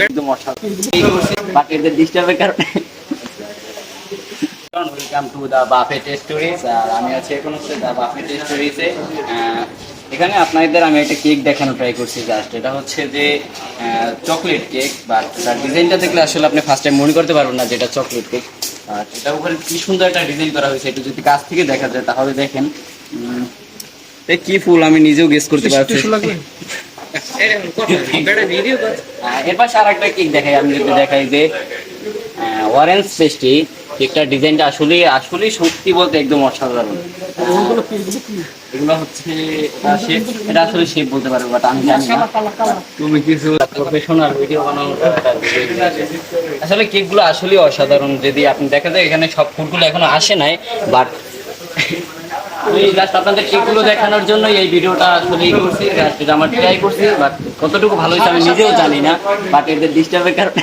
একদম অসাধারণ ডিস্টার্বের কারণে welcome to the buffet stories আর আমি আছি এখন হচ্ছে দা বাফেট স্টোরিজে এখানে আপনাদের আমি একটা কেক দেখানো ট্রাই করছি জাস্ট এটা হচ্ছে যে চকলেট কেক বাট তার ডিজাইনটা দেখলে আসলে আপনি ফার্স্ট টাইম মনে করতে পারবেন না যে এটা চকলেট কেক আর এটার উপরে কি সুন্দর একটা ডিজাইন করা হয়েছে একটু যদি কাছ থেকে দেখা যায় তাহলে দেখেন কি ফুল আমি নিজেও গেস করতে পারছি এর পাশে আর একটা কেক দেখাই? আমি যদি দেখাই যে অরেঞ্জ পেস্ট্রি কেকটার ডিজাইনটা আসলে আসলে সত্যি বলতে একদম অসাধারণ। এগুলো হচ্ছে এটা আসলে শেপ বলতে পারব বাট আমি জানি না। তুমি কিছু প্রফেশনাল ভিডিও বানানোর একটা আসলে কেকগুলো আসলে অসাধারণ যদি আপনি দেখা যায় এখানে সব ফুলগুলো এখনও আসে নাই বাট আমি জাস্ট আপনাদের এগুলো দেখানোর জন্য এই ভিডিওটা আসলে ই করছি আমার ট্রাই করছি বাট কতটুকু ভালো হয়েছে আমি নিজেও জানি না বাট এদের ডিস্টার্বের কারণে